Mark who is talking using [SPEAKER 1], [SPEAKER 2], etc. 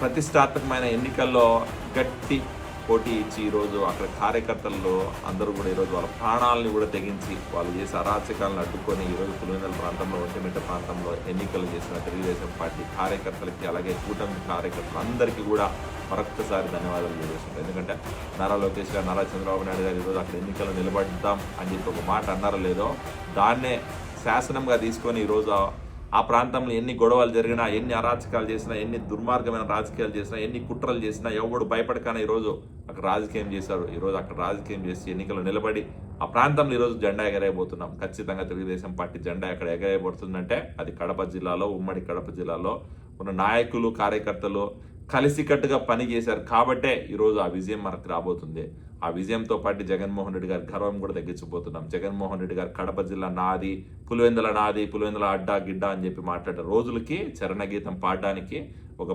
[SPEAKER 1] ప్రతిష్టాత్మకమైన ఎన్నికల్లో గట్టి పోటీ ఇచ్చి ఈరోజు అక్కడ కార్యకర్తల్లో అందరూ కూడా ఈరోజు వాళ్ళ ప్రాణాలని కూడా తెగించి వాళ్ళు చేసే అరాచకాలను అడ్డుకొని ఈరోజు పులివెందుల ప్రాంతంలో ఒంటిమిట్ట ప్రాంతంలో ఎన్నికలు చేసిన తెలుగుదేశం పార్టీ కార్యకర్తలకి అలాగే కూటమి కార్యకర్తలు అందరికీ కూడా మరొక్కసారి ధన్యవాదాలు తెలియజేస్తున్నాను ఎందుకంటే నారా లోకేష్ గారు నారా చంద్రబాబు నాయుడు గారు ఈరోజు అక్కడ ఎన్నికలు నిలబడతాం అని చెప్పి ఒక మాట అన్నారో లేదో దాన్నే శాసనంగా తీసుకొని ఈరోజు ఆ- ప్రాంతంలో ఎన్ని గొడవలు జరిగినా ఎన్ని అరాచకాలు చేసినా ఎన్ని దుర్మార్గమైన రాజకీయాలు చేసినా ఎన్ని కుట్రలు చేసినా ఎవడు భయపడకనే ఈరోజు అక్కడ రాజకీయం చేశారు ఈరోజు అక్కడ రాజకీయం చేసి ఎన్నికలు నిలబడి ఆ ప్రాంతంలో ఈరోజు జెండా ఎగరేయబోతున్నాం. ఖచ్చితంగా తెలుగుదేశం పార్టీ జెండా ఎక్కడ ఎగరేయబడుతుందంటే అది కడప జిల్లాలో ఉమ్మడి కడప జిల్లాలో ఉన్న నాయకులు కార్యకర్తలు కలిసికట్టుగా పని చేశారు. కాబట్టే ఈరోజు ఆ విజయం మనకు రాబోతుంది. ఆ విజయంతో పాటు జగన్మోహన్ రెడ్డి గారి గర్వం కూడా తగ్గించిపోతున్నాం జగన్మోహన్ రెడ్డి గారు కడప జిల్లా నాది పులివెందుల నాది పులివెందుల అడ్డా గిడ్డా అని చెప్పి మాట్లాడే రోజులకి చరణ గీతం పాడడానికి ఒక